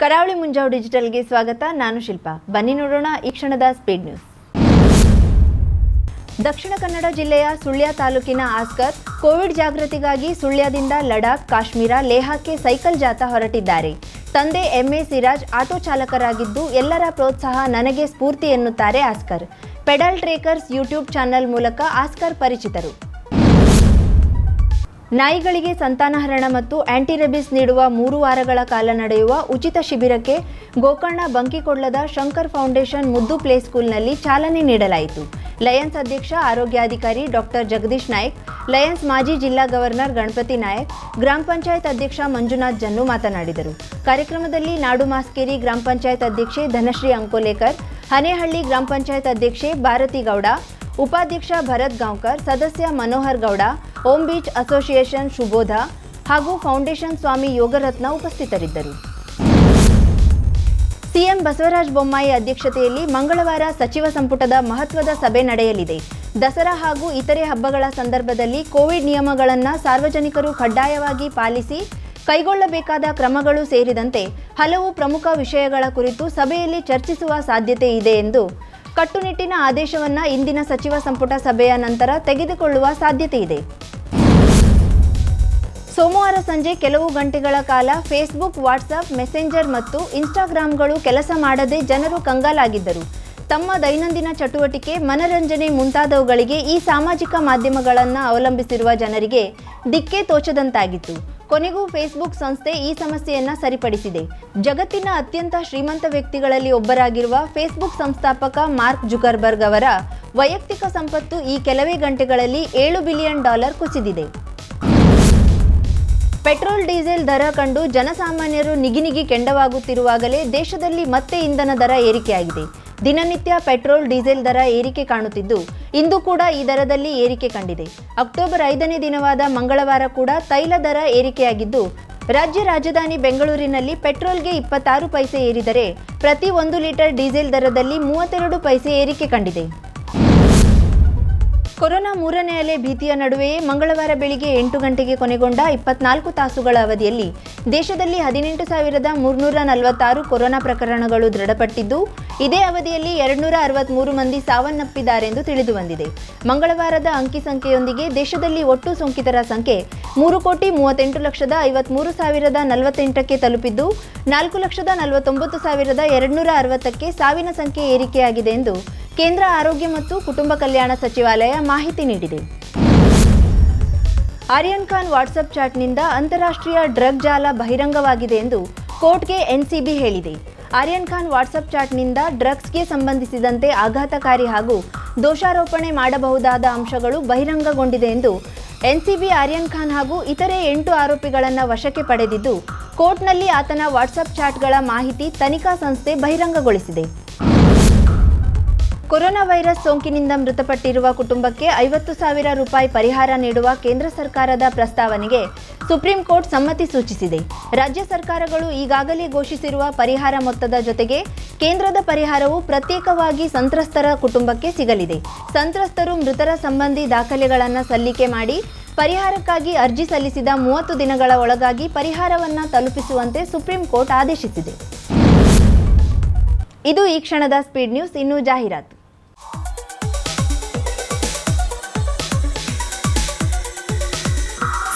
ಕರಾವಳಿ ಮುಂಜಾವು ಡಿಜಿಟಲ್ಗೆ ಸ್ವಾಗತ. ನಾನು ಶಿಲ್ಪಾ. ಬನ್ನಿ ನೋಡೋಣ ಈ ಕ್ಷಣದ ಸ್ಪೀಡ್ ನ್ಯೂಸ್. ದಕ್ಷಿಣ ಕನ್ನಡ ಜಿಲ್ಲೆಯ ಸುಳ್ಯ ತಾಲೂಕಿನ ಆಸ್ಕರ್ ಕೋವಿಡ್ ಜಾಗೃತಿಗಾಗಿ ಸುಳ್ಯದಿಂದ ಲಡಾಖ್, ಕಾಶ್ಮೀರ ಲೇಹಕ್ಕೆ ಸೈಕಲ್ ಜಾಥಾ ಹೊರಟಿದ್ದಾರೆ. ತಂದೆ ಎಂಎ ಸಿರಾಜ್ ಆಟೋ ಚಾಲಕರಾಗಿದ್ದು ಎಲ್ಲರ ಪ್ರೋತ್ಸಾಹ ನನಗೆ ಸ್ಫೂರ್ತಿ ಎನ್ನುತ್ತಾರೆ Oscar. Pedal trekkers YouTube channel ಮೂಲಕ ಆಸ್ಕರ್ ಪರಿಚಿತರು. ನಾಯಿಗಳಿಗೆ ಸಂತಾನಹರಣ ಮತ್ತು ಆಂಟಿರೆಬಿಸ್ ನೀಡುವ ಮೂರು ವಾರಗಳ ಕಾಲ ನಡೆಯುವ ಉಚಿತ ಶಿಬಿರಕ್ಕೆ ಗೋಕರ್ಣ ಬಂಕಿಕೊಡ್ಲದ ಶಂಕರ್ ಫೌಂಡೇಶನ್ ಮುದ್ದು ಪ್ಲೇ ಸ್ಕೂಲ್ನಲ್ಲಿ ಚಾಲನೆ ನೀಡಲಾಯಿತು. ಲಯನ್ಸ್ ಅಧ್ಯಕ್ಷ, ಆರೋಗ್ಯಾಧಿಕಾರಿ ಡಾಕ್ಟರ್ ಜಗದೀಶ್ ನಾಯ್ಕ್, ಲಯನ್ಸ್ ಮಾಜಿ ಜಿಲ್ಲಾ ಗವರ್ನರ್ ಗಣಪತಿ ನಾಯಕ್, ಗ್ರಾಮ ಪಂಚಾಯತ್ ಅಧ್ಯಕ್ಷ ಮಂಜುನಾಥ್ ಜನ್ನು ಮಾತನಾಡಿದರು. ಕಾರ್ಯಕ್ರಮದಲ್ಲಿ ನಾಡು ಮಾಸ್ಕೇರಿ ಗ್ರಾಮ ಪಂಚಾಯತ್ ಅಧ್ಯಕ್ಷೆ ಧನಶ್ರೀ ಅಂಕೋಲೇಕರ್, ಹನೇಹಳ್ಳಿ ಗ್ರಾಮ ಪಂಚಾಯತ್ ಅಧ್ಯಕ್ಷೆ ಭಾರತಿ ಗೌಡ, ಉಪಾಧ್ಯಕ್ಷ ಭರತ್ ಗಾಂವ್ಕರ್, ಸದಸ್ಯ ಮನೋಹರ್ ಗೌಡ ಓಂ ಬೀಚ್ ಅಸೋಸಿಯೇಷನ್ ಶುಬೋಧ ಹಾಗೂ ಫೌಂಡೇಶನ್ ಸ್ವಾಮಿ ಯೋಗರತ್ನ ಉಪಸ್ಥಿತರಿದ್ದರು. ಸಿಎಂ ಬಸವರಾಜ ಬೊಮ್ಮಾಯಿ ಅಧ್ಯಕ್ಷತೆಯಲ್ಲಿ ಮಂಗಳವಾರ ಸಚಿವ ಸಂಪುಟದ ಮಹತ್ವದ ಸಭೆ ನಡೆಯಲಿದೆ. ದಸರಾ ಹಾಗೂ ಇತರೆ ಹಬ್ಬಗಳ ಸಂದರ್ಭದಲ್ಲಿ ಕೋವಿಡ್ ನಿಯಮಗಳನ್ನು ಸಾರ್ವಜನಿಕರು ಕಡ್ಡಾಯವಾಗಿ ಪಾಲಿಸಿ ಕೈಗೊಳ್ಳಬೇಕಾದ ಕ್ರಮಗಳು ಸೇರಿದಂತೆ ಹಲವು ಪ್ರಮುಖ ವಿಷಯಗಳ ಕುರಿತು ಸಭೆಯಲ್ಲಿ ಚರ್ಚಿಸುವ ಸಾಧ್ಯತೆ ಇದೆ ಎಂದು ಕಟ್ಟುನಿಟ್ಟಿನ ಆದೇಶವನ್ನು ಇಂದಿನ ಸಚಿವ ಸಂಪುಟ ಸಭೆಯ ನಂತರ ತೆಗೆದುಕೊಳ್ಳುವ ಸಾಧ್ಯತೆ ಇದೆ. ಸೋಮವಾರ ಸಂಜೆ ಕೆಲವು ಗಂಟೆಗಳ ಕಾಲ ಫೇಸ್ಬುಕ್ ವಾಟ್ಸಪ್ ಮೆಸೆಂಜರ್ ಮತ್ತು ಇನ್ಸ್ಟಾಗ್ರಾಂಗಳು ಕೆಲಸ ಮಾಡದೆ ಜನರು ಕಂಗಾಲಾಗಿದ್ದರು. ತಮ್ಮ ದೈನಂದಿನ ಚಟುವಟಿಕೆ, ಮನರಂಜನೆ ಮುಂತಾದವುಗಳಿಗೆ ಈ ಸಾಮಾಜಿಕ ಮಾಧ್ಯಮಗಳನ್ನು ಅವಲಂಬಿಸಿರುವ ಜನರಿಗೆ ದಿಕ್ಕೇ ತೋಚದಂತಾಗಿತ್ತು. ಕೊನೆಗೂ ಫೇಸ್ಬುಕ್ ಸಂಸ್ಥೆ ಈ ಸಮಸ್ಯೆಯನ್ನ ಸರಿಪಡಿಸಿದೆ. ಜಗತ್ತಿನ ಅತ್ಯಂತ ಶ್ರೀಮಂತ ವ್ಯಕ್ತಿಗಳಲ್ಲಿ ಒಬ್ಬರಾಗಿರುವ ಫೇಸ್ಬುಕ್ ಸಂಸ್ಥಾಪಕ ಮಾರ್ಕ್ ಜುಕರ್ಬರ್ಗ್ ಅವರ ವೈಯಕ್ತಿಕ ಸಂಪತ್ತು ಈ ಕೆಲವೇ ಗಂಟೆಗಳಲ್ಲಿ ಏಳು ಬಿಲಿಯನ್ ಡಾಲರ್ ಕುಸಿದಿದೆ. ಪೆಟ್ರೋಲ್, ಡೀಸೆಲ್ ದರ ಕಂಡು ಜನಸಾಮಾನ್ಯರು ನಿಗಿನಿಗಿ ಕೆಂಡವಾಗುತ್ತಿರುವಾಗಲೇ ದೇಶದಲ್ಲಿ ಮತ್ತೆ ಇಂಧನ ದರ ಏರಿಕೆಯಾಗಿದೆ. ದಿನನಿತ್ಯ ಪೆಟ್ರೋಲ್, ಡೀಸೆಲ್ ದರ ಏರಿಕೆ ಕಾಣುತ್ತಿದ್ದು, ಇಂದು ಕೂಡ ಈ ದರದಲ್ಲಿ ಏರಿಕೆ ಕಂಡಿದೆ. ಅಕ್ಟೋಬರ್ ಐದನೇ ದಿನವಾದ ಮಂಗಳವಾರ ಕೂಡ ತೈಲ ದರ ಏರಿಕೆಯಾಗಿದ್ದು, ರಾಜ್ಯ ರಾಜಧಾನಿ ಬೆಂಗಳೂರಿನಲ್ಲಿ ಪೆಟ್ರೋಲ್ಗೆ ಇಪ್ಪತ್ತಾರು ಪೈಸೆ ಏರಿದರೆ, ಪ್ರತಿ ಒಂದು ಲೀಟರ್ ಡೀಸೆಲ್ ದರದಲ್ಲಿ ಮೂವತ್ತೆರಡು ಪೈಸೆ ಏರಿಕೆ ಕಂಡಿದೆ. ಕೊರೋನಾ ಮೂರನೇ ಅಲೆ ಭೀತಿಯ ನಡುವೆಯೇ ಮಂಗಳವಾರ ಬೆಳಿಗ್ಗೆ ಎಂಟು ಗಂಟೆಗೆ ಕೊನೆಗೊಂಡ ಇಪ್ಪತ್ನಾಲ್ಕು ತಾಸುಗಳ ಅವಧಿಯಲ್ಲಿ ದೇಶದಲ್ಲಿ ಹದಿನೆಂಟು ಸಾವಿರದ ಮೂರ್ನೂರ ನಲವತ್ತಾರು ಕೊರೋನಾ ಪ್ರಕರಣಗಳು ದೃಢಪಟ್ಟಿದ್ದು, ಇದೇ ಅವಧಿಯಲ್ಲಿ ಎರಡ್ನೂರ ಅರವತ್ಮೂರು ಮಂದಿ ಸಾವನ್ನಪ್ಪಿದ್ದಾರೆಂದು ತಿಳಿದುಬಂದಿದೆ ಮಂಗಳವಾರದ ಅಂಕಿ ಸಂಖ್ಯೆಯೊಂದಿಗೆ ದೇಶದಲ್ಲಿ ಒಟ್ಟು ಸೋಂಕಿತರ ಸಂಖ್ಯೆ ಮೂರು ಕೋಟಿ ಮೂವತ್ತೆಂಟು ಲಕ್ಷದ ಐವತ್ಮೂರು ಸಾವಿರದ ನಲವತ್ತೆಂಟಕ್ಕೆ ತಲುಪಿದ್ದು, ನಾಲ್ಕು ಲಕ್ಷದ ನಲವತ್ತೊಂಬತ್ತು ಸಾವಿರದ ಎರಡ್ನೂರ ಅರವತ್ತಕ್ಕೆ ಸಾವಿನ ಸಂಖ್ಯೆ ಏರಿಕೆಯಾಗಿದೆ ಎಂದು ಕೇಂದ್ರ ಆರೋಗ್ಯ ಮತ್ತು ಕುಟುಂಬ ಕಲ್ಯಾಣ ಸಚಿವಾಲಯ ಮಾಹಿತಿ ನೀಡಿದೆ. ಆರ್ಯನ್ ಖಾನ್ ವಾಟ್ಸಪ್ ಚಾಟ್ನಿಂದ ಅಂತಾರಾಷ್ಟ್ರೀಯ ಡ್ರಗ್ ಜಾಲ ಬಹಿರಂಗವಾಗಿದೆ ಎಂದು ಕೋರ್ಟ್ಗೆ ಎನ್ಸಿಬಿ ಹೇಳಿದೆ. ಆರ್ಯನ್ ಖಾನ್ ವಾಟ್ಸಪ್ ಚಾಟ್ನಿಂದ ಡ್ರಗ್ಸ್ಗೆ ಸಂಬಂಧಿಸಿದಂತೆ ಆಘಾತಕಾರಿ ಹಾಗೂ ದೋಷಾರೋಪಣೆ ಮಾಡಬಹುದಾದ ಅಂಶಗಳು ಬಹಿರಂಗಗೊಂಡಿದೆ ಎಂದು ಎನ್ಸಿಬಿ, ಆರ್ಯನ್ ಖಾನ್ ಹಾಗೂ ಇತರೆ ಎಂಟು ಆರೋಪಿಗಳನ್ನು ವಶಕ್ಕೆ ಪಡೆದಿದ್ದು, ಕೋರ್ಟ್ನಲ್ಲಿ ಆತನ ವಾಟ್ಸಪ್ ಚಾಟ್ಗಳ ಮಾಹಿತಿ ತನಿಖಾ ಸಂಸ್ಥೆ ಬಹಿರಂಗಗೊಳಿಸಿದೆ. ಕೊರೋನಾ ವೈರಸ್ ಸೋಂಕಿನಿಂದ ಮೃತಪಟ್ಟಿರುವ ಕುಟುಂಬಕ್ಕೆ ಐವತ್ತು ಸಾವಿರ ರೂಪಾಯಿ ಪರಿಹಾರ ನೀಡುವ ಕೇಂದ್ರ ಸರ್ಕಾರದ ಪ್ರಸ್ತಾವನೆಗೆ ಸುಪ್ರೀಂ ಕೋರ್ಟ್ ಸಮ್ಮತಿ ಸೂಚಿಸಿದೆ. ರಾಜ್ಯ ಸರ್ಕಾರಗಳು ಈಗಾಗಲೇ ಘೋಷಿಸಿರುವ ಪರಿಹಾರ ಮೊತ್ತದ ಜೊತೆಗೆ ಕೇಂದ್ರದ ಪರಿಹಾರವು ಪ್ರತ್ಯೇಕವಾಗಿ ಸಂತ್ರಸ್ತರ ಕುಟುಂಬಕ್ಕೆ ಸಿಗಲಿದೆ. ಸಂತ್ರಸ್ತರು ಮೃತರ ಸಂಬಂಧಿ ದಾಖಲೆಗಳನ್ನು ಸಲ್ಲಿಕೆ ಮಾಡಿ ಪರಿಹಾರಕ್ಕಾಗಿ ಅರ್ಜಿ ಸಲ್ಲಿಸಿದ ಮೂವತ್ತು ದಿನಗಳ ಒಳಗಾಗಿ ಪರಿಹಾರವನ್ನು ತಲುಪಿಸುವಂತೆ ಸುಪ್ರೀಂ ಕೋರ್ಟ್ ಆದೇಶಿಸಿದೆ. ಇದು ಈ ಕ್ಷಣದ ಸ್ಪೀಡ್ ನ್ಯೂಸ್. ಇನ್ನು ಜಾಹೀರಾತು.